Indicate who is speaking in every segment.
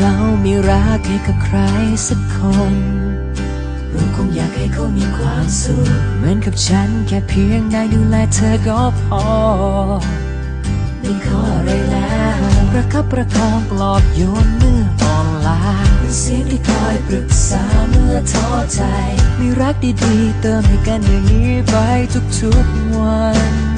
Speaker 1: เรามีรักให้กับใครสักคนเราคงอยากให้เขามีความสุขเหมือนกับฉันแค่เพียงได้ดูแลเธอก็พอไม่ขออะไรแล้วประคับประคองปลอบโยนเมื่ออ่อนล้าเป็นเสียงที่คอยปรึกษาเมื่อท้อใจ มีรักดีๆ เติมให้กันอย่างนี้ไปทุกๆวัน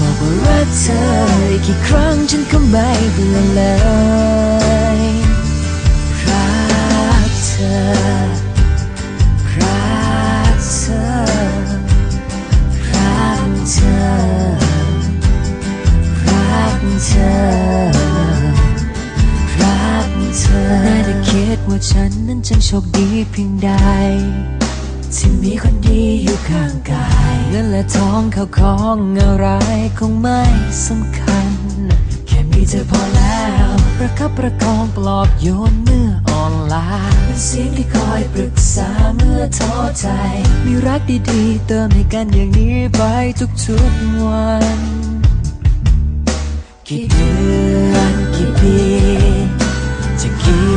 Speaker 1: บอกว่ารักเธอกี่ครั้งฉันก็ไม่เบื่อเลยรักเธอรักเธอรักเธอรักเธอรักเธอน่าจะคิดว่าฉันนั้นจังโชคดีเพียงใด ที่มีคนดีอยู่ข้างกายเงินและทองเขาของอะไรคงไม่สำคัญ แค่มีเธอพอแล้ว ประคับประคองปลอบโยนเมื่ออ่อนล้าเป็นเสียงที่คอยปรึกษาเมื่อท้อใจ มีรักดีๆ เติมให้กันอย่างนี้ไปทุกๆวันกี่เดือนกี่ปี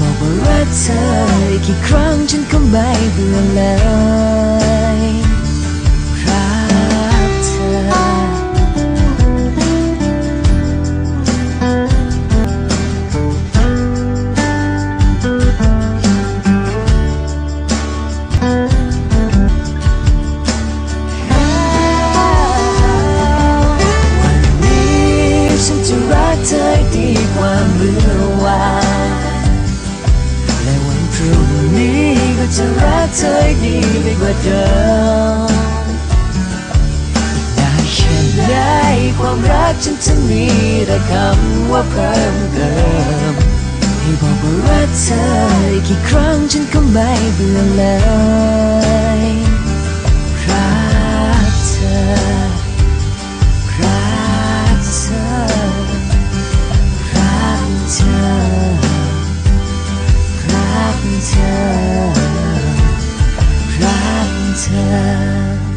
Speaker 1: บอกว่ารักเธอกี่ครั้งฉันก็ไม่เบื่อเลยรักเธอ วันนี้ฉันจะรักเธอดีกว่าเมื่อ จะรักเธอดีไปกว่าเดิมได้แค่ไหนความรักฉันจะมีแต่คำว่าเพิ่มเติมให้บอกว่ารักเธอกี่ครั้งฉันก็ไม่เบื่อแล้ว 的